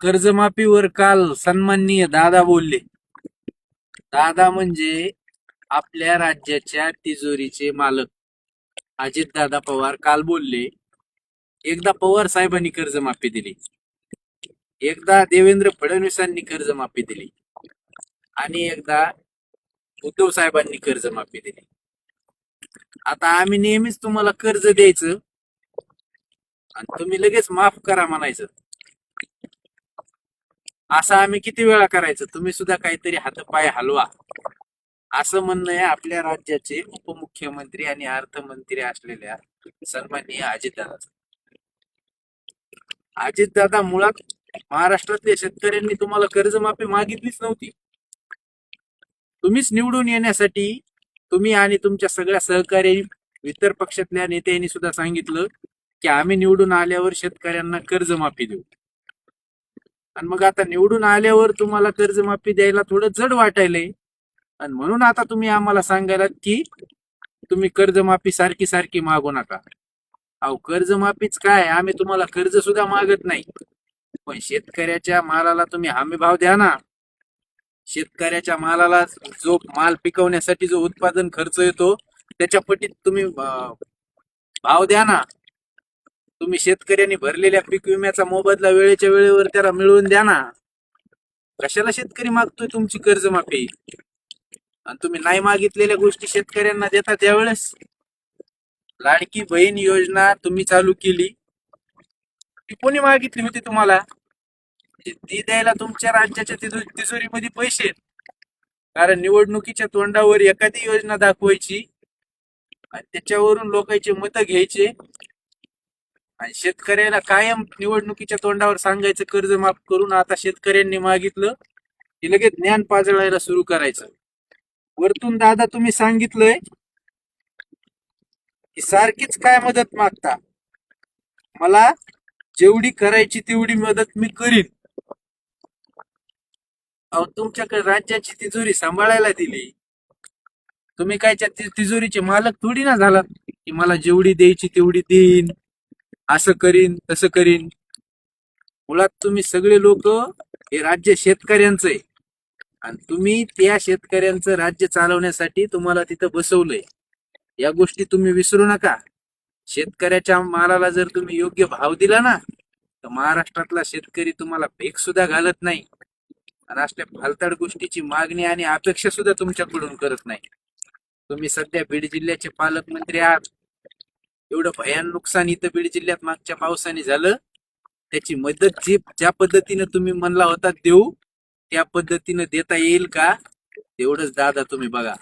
कर्जमाफीवर काल सन्माननीय दादा बोलले. दादा म्हणजे आपल्या राज्याच्या तिजोरीचे मालक. अजित दादा पवार काल बोलले एकदा पवार साहेबांनी कर्जमाफी दिली. एकदा देवेंद्र फडणवीसांनी कर्जमाफी दिली. आणि एकदा उद्धव साहेबांनी कर्जमाफी दिली. आता आम्ही नेहमीच तुम्हाला कर्ज द्यायचं आणि तुम्ही लगेच माफ करा म्हणायचं. असं आम्ही किती वेळा करायचं? तुम्ही सुद्धा काहीतरी हातपाय हलवा. असं म्हणणं आहे आपल्या राज्याचे उपमुख्यमंत्री आणि अर्थमंत्री असलेल्या सन्माननीय अजितदादा अजितदादा मुळात महाराष्ट्रातल्या शेतकऱ्यांनी तुम्हाला कर्जमाफी मागितलीच नव्हती. तुम्हीच निवडून येण्यासाठी तुम्ही आणि तुमच्या सगळ्या सहकारी इतर पक्षातल्या नेत्यांनी सुद्धा सांगितलं की आम्ही निवडून आल्यावर शेतकऱ्यांना कर्जमाफी देऊ. आणि मग आता निवडून आल्यावर तुम्हाला कर्जमाफी द्यायला थोडं जड वाटायलंय. आणि म्हणून आता तुम्ही आम्हाला सांगायला की तुम्ही कर्जमाफी सारखी सारखी मागू नका. अहो कर्जमाफीच काय? आम्ही तुम्हाला कर्ज सुद्धा मागत नाही. पण शेतकऱ्याच्या मालाला तुम्ही हमी भाव द्या ना. शेतकऱ्याच्या मालाला जो माल पिकवण्यासाठी जो उत्पादन खर्च येतो त्याच्या पटीत तुम्ही भाव द्या ना. तुम्ही शेतकऱ्यांनी भरलेल्या पीक विम्याचा मोबदला वेळेच्या वेळेवर त्याला मिळवून द्या ना. कशाला शेतकरी मागतोय तुमची कर्जमाफी? आणि तुम्ही नाही मागितलेल्या गोष्टी शेतकऱ्यांना देता त्यावेळेस? लाडकी बहीण योजना तुम्ही चालू केली. ती कोणी मागितली होती तुम्हाला? ती द्यायला तुमच्या राज्याच्या तिजोरीमध्ये पैसे आहेत. कारण निवडणुकीच्या तोंडावर एखादी योजना दाखवायची आणि त्याच्यावरून लोकांचे मतं घ्यायचे. आणि शेतकऱ्याला कायम निवडणुकीच्या तोंडावर सांगायचं कर्ज माफ करून आता शेतकऱ्यांनी मागितलं की लगेच ज्ञान पाजळायला सुरू करायचं. वरतून दादा तुम्ही सांगितलंय की सारखीच काय मदत मागता? मला जेवढी करायची तेवढी मदत मी करीन. अहो तुमच्याकडे राज्याची तिजोरी सांभाळायला दिली. तुम्ही काय तिजोरीचे मालक थोडी ना झालात की मला जेवढी द्यायची तेवढी देईन. असं करीन तसं करीन. मुळात तुम्ही सगळे लोक हे राज्य शेतकऱ्यांचं आहे. आणि तुम्ही त्या शेतकऱ्यांचं राज्य चालवण्यासाठी तुम्हाला तिथं बसवलंय. या गोष्टी तुम्ही विसरू नका. शेतकऱ्याच्या मालाला जर तुम्ही योग्य भाव दिला ना तर महाराष्ट्रातला शेतकरी तुम्हाला भेक सुद्धा घालत नाही. आणि असल्या फालताड गोष्टीची मागणी आणि अपेक्षा सुद्धा तुमच्याकडून करत नाही. तुम्ही सध्या बीड जिल्ह्याचे पालकमंत्री आहात. एवढं भयान नुकसान इथं बीड जिल्ह्यात मागच्या पावसाने झालं. त्याची मदत जी ज्या पद्धतीनं तुम्ही म्हणला होता देऊ त्या पद्धतीनं देता येईल का? तेवढंच दादा तुम्ही बघा.